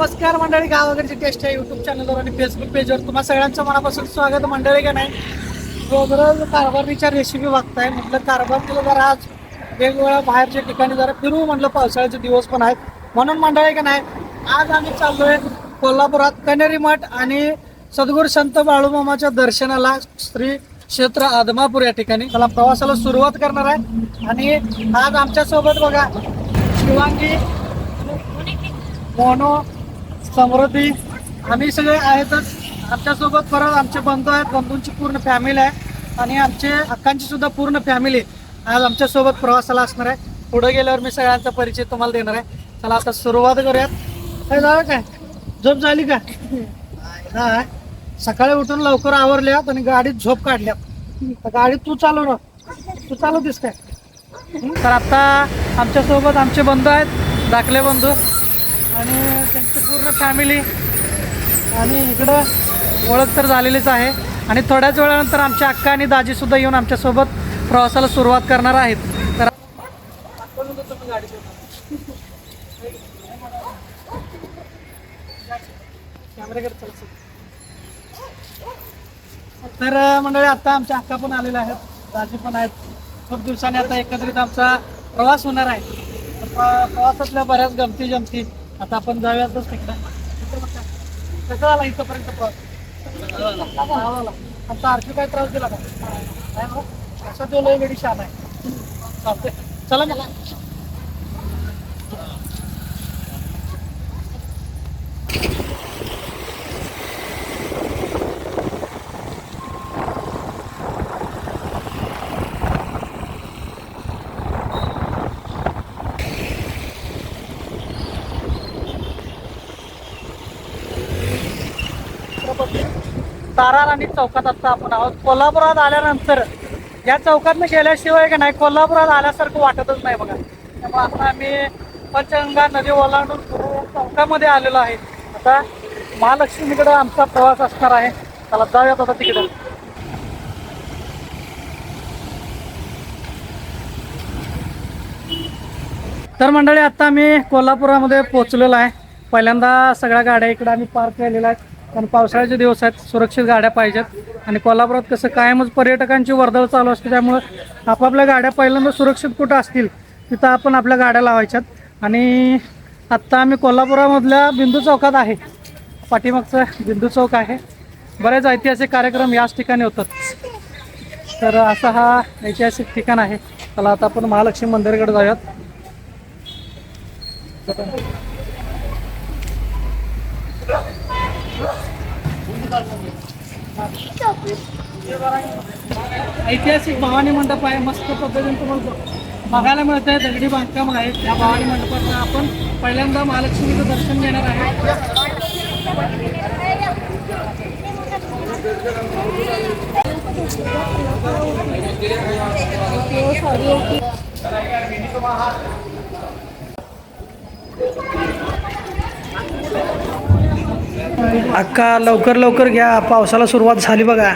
नमस्कार मंडळी गावाकडची टेस्ट आहे युट्यूब चॅनलवर आणि फेसबुक पेजवर तुम्हा सगळ्यांचं मनापासून स्वागत मंडळी का नाही? रोज रोज कारभारीच्या रेसिपी बघताय म्हटलं कारभार केलं जरा आज वेगवेगळ्या बाहेरच्या ठिकाणी जरा फिरू म्हटलं पावसाळ्याचे दिवस पण आहेत. म्हणून मंडळी का नाही आज आम्ही चाललोय कोल्हापुरात कनेरी मठ आणि सद्गुरू संत बाळूमामाच्या दर्शनाला श्री क्षेत्र आदमापूर या ठिकाणी. त्याला प्रवासाला सुरुवात करणार आहे. आणि आज आमच्यासोबत बघा शिवांगी मोनो समृद्धी. आम्ही सगळे आहेतच. आमच्यासोबत परत आमचे बंधू आहेत. बंधूंची पूर्ण फॅमिली आहे. आणि आमचे अक्कांची सुद्धा पूर्ण फॅमिली आज आमच्यासोबत प्रवासाला असणार आहे. पुढे गेल्यावर मी सगळ्यांचा परिचय तुम्हाला देणार आहे. चला आता सुरुवात करूयात. काय झालं काय? झोप झाली का? नाही. सकाळी उठून लवकर आवरल्यात आणि गाडीत झोप काढल्यात. तर गाडी तू चालव ना. तू चालवतीस काय? तर आता आमच्यासोबत आमचे बंधू आहेत. दाखले बंधू. आणि त्यांची पूर्ण फॅमिली आणि इकडं ओळख तर झालेलीच आहे. आणि थोड्याच वेळानंतर आमच्या अक्का आणि दाजीसुद्धा येऊन आमच्यासोबत प्रवासाला सुरुवात करणार आहेत. तर तर मंडळी आता आमच्या अक्का पण आलेल्या आहेत. दाजी पण आहेत. खूप दिवसांनी आता एकत्रित आमचा प्रवास होणार आहे. प्रवासातल्या बऱ्याच गमती जमती आता आपण जाऊयातच तिकडं. कसं झाला इथंपर्यंत प्रवास हा आमचा आरती काय त्रास दिला का? नाही हो? असं तो लय गडी शान आहे. चालतंय. चला मग. तारा राणी चौकात आता आपण आहोत. कोल्हापुरात आल्यानंतर या चौकातनं गेल्याशिवाय का नाही कोल्हापुरात आल्यासारखं वाटतच नाही बघा. त्यामुळे आता आम्ही पंचगंगा नदी ओलांडून चौकामध्ये आलेलो आहे. आता महालक्ष्मीकडे आमचा प्रवास असणार आहे. त्याला जाऊयात आता तिकडे. तर मंडळी आता आम्ही कोल्हापुरामध्ये पोहोचलेलो आहे. पहिल्यांदा सगळ्या गाड्या इकडे आम्ही पार्क केलेल्या आहेत. कारण पावसाळ्याचे दिवस आहेत सुरक्षित गाड्या पाहिजेत. आणि कोल्हापुरात कसं कायमच पर्यटकांची वर्दळ चालू असते त्यामुळं आपापल्या गाड्या पहिल्यांदा सुरक्षित कुठं असतील तिथं आपण आपल्या गाड्या लावायच्यात. आणि आत्ता आम्ही कोल्हापुरामधल्या बिंदू चौकात आहे. पाठीमागचं बिंदू चौक आहे. बरेच ऐतिहासिक कार्यक्रम याच ठिकाणी होतात. तर असा हा ऐतिहासिक ठिकाण आहे. चला आता आपण महालक्ष्मी मंदिराकडे जाऊयात. ऐतिहासिक भवानी मंडप आहे मस्त पद्धतीने तुम्हाला बघायला मिळत आहे दगडी बांधकाम आहे. त्या भवानी मंडपातून आपण पहिल्यांदा महालक्ष्मीचं दर्शन घेणार आहे. अक्का लवकर लवकर घ्या. पावसाला सुरुवात झाली बघा.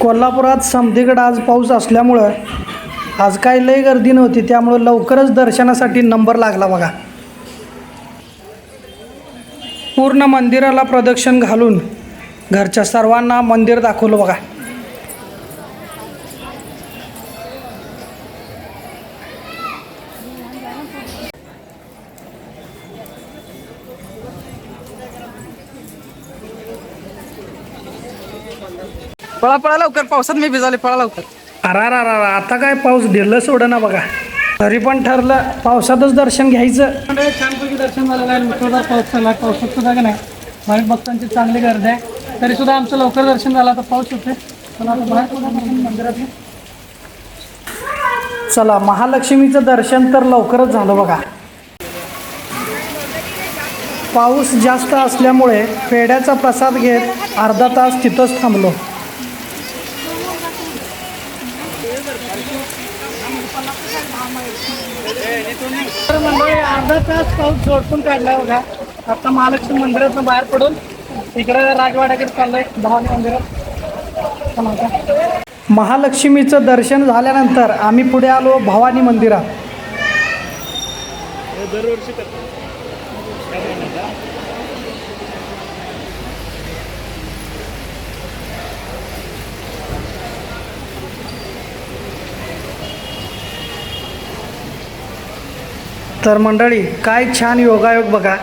कोल्हापुरात समधीकडे आज पाऊस असल्यामुळं आज काही लई गर्दी नव्हती. त्यामुळं लवकरच दर्शनासाठी नंबर लागला बघा. पूर्ण मंदिराला प्रदक्षिण घालून घरच्या सर्वांना मंदिर दाखवलं बघा. पळा पळा लवकर पावसात मी भिजाले पळा लवकर. अरा रा रा आता काय पाऊस? ढिल्लं सोडं ना बघा. तरी पण ठरलं पावसातच दर्शन घ्यायचं. छानपैकी दर्शन झालेलं आहे मुसळधार पाऊस चालला आहे पावसात सुद्धा का नाही? भाविक भक्तांची चांगली गर्दी आहे. तरी सुद्धा आमचं लवकर दर्शन झालं आता पाऊस होते चला आता बाहेर पडू आपण मंदिरातून चला महालक्ष्मीचं दर्शन तर लवकरच झालं बघा. पाऊस जास्त असल्यामुळे पेढ्याचा प्रसाद घेत अर्धा तास तिथंच थांबलो. तर मंडळी अर्धा तास पाऊस झोडपून काढला बघा. आता महालक्ष्मी मंदिरातून बाहेर पडून इकडे राजवाड्याकडे चाललंय भवानी मंदिरात. महालक्ष्मीचं दर्शन झाल्यानंतर आम्ही पुढे आलो भवानी मंदिरात. तर मंडळी काय छान योगायोग बघा.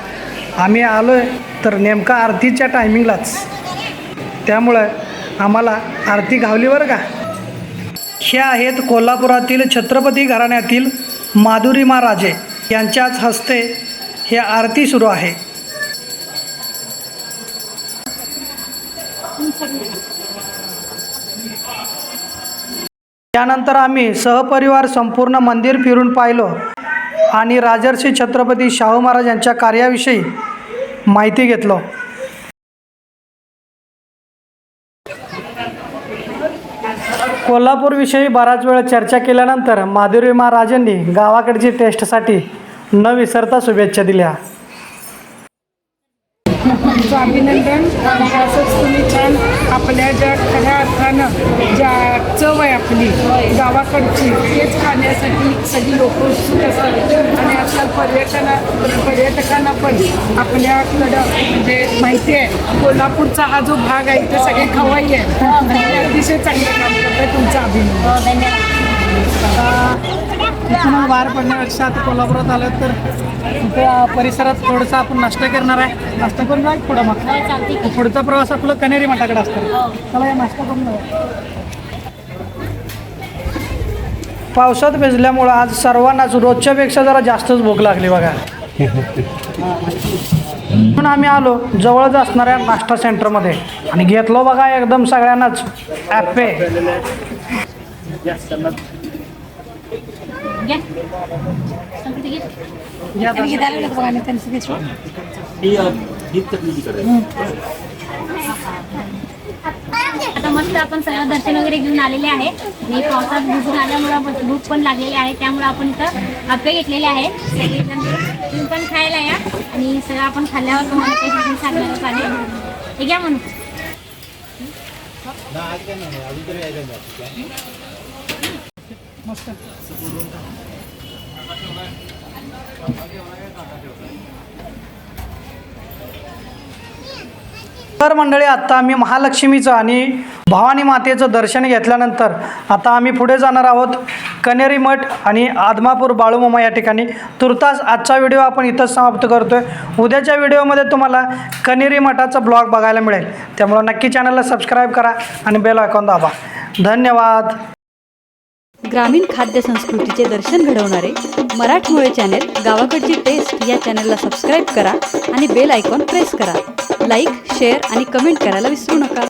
आम्ही आलो आहे तर नेमका आरतीच्या टायमिंगलाच त्यामुळं आम्हाला आरती घावली बरं का? ह्या आहेत कोल्हापुरातील छत्रपती घराण्यातील माधुरी महाराजे यांच्याच हस्ते हे आरती सुरू आहे. त्यानंतर आम्ही सहपरिवार संपूर्ण मंदिर फिरून पाहिलो. आणि राजर्षी छत्रपती शाहू महाराज यांच्या कार्याविषयी माहिती घेतलो. कोल्हापूरविषयी बराच वेळ चर्चा केल्यानंतर माधुरी महाराजांनी गावाकडची टेस्टसाठी न विसरता शुभेच्छा दिल्या. अभिनंदन. ज्या खऱ्या अर्थानं ज्या चव आहे आपली गावाकडची तेच खाण्यासाठी सगळी लोक उत्सुक असतात. आणि आजकाल पर्यटना पर्यटकांना पण आपल्याकडं म्हणजे माहिती आहे कोल्हापूरचा हा जो भाग आहे ते सगळे खवाई आहे आणि अतिशय चांगलं काम करताय तुमचं अभिनंदन. इथून बाहेर पडण्यापेक्षा आता कोल्हापुरात आलं तर इथं परिसरात थोडंसं आपण नाश्ता करणार आहे. नाश्ता करून जाईल पुढं मग. पुढचा प्रवास आपलं कनेरी मठाकडे असतो. चला या नाश्ता करून. पावसात भिजल्यामुळं आज सर्वांनाच रोजच्यापेक्षा जरा जास्तच भूक लागली बघा. म्हणून आम्ही आलो जवळच असणाऱ्या नाश्ता सेंटरमध्ये. आणि घेतलो बघा एकदम सगळ्यांनाच. ॲपे. आता मस्त आपण सगळं दर्शन वगैरे घेऊन आलेले आहे. आणि पावसात भिजून आल्यामुळे भूक पण लागलेली आहे. त्यामुळे आपण इथं आप्पे घेतलेले सगळेजण तुम्ही पण खायला या. आणि सगळं आपण खाल्ल्यावर तुम्हाला काही सांगणार चालेल हे घ्या म्हणून. तर मंडळी आत्ता आम्ही महालक्ष्मीचं आणि भवानी मातेचं दर्शन घेतल्यानंतर आता आम्ही पुढे जाणार आहोत. कनेरी मठ आणि आदमापूर बाळूमामा या ठिकाणी. तुर्तास आजचा व्हिडिओ आपण इथंच समाप्त करतोय. उद्याच्या व्हिडिओमध्ये तुम्हाला कनेरी मठाचा ब्लॉग बघायला मिळेल. त्यामुळं नक्की चॅनलला सबस्क्राईब करा आणि बेल आयकॉन दाबा. धन्यवाद. ग्रामीण खाद्य संस्कृतीचे दर्शन घडवणारे मराठमोळे चॅनेल गावाकडची टेस्ट या चॅनलला सबस्क्राईब करा आणि बेल आयकॉन प्रेस करा. लाईक शेअर आणि कमेंट करायला विसरू नका.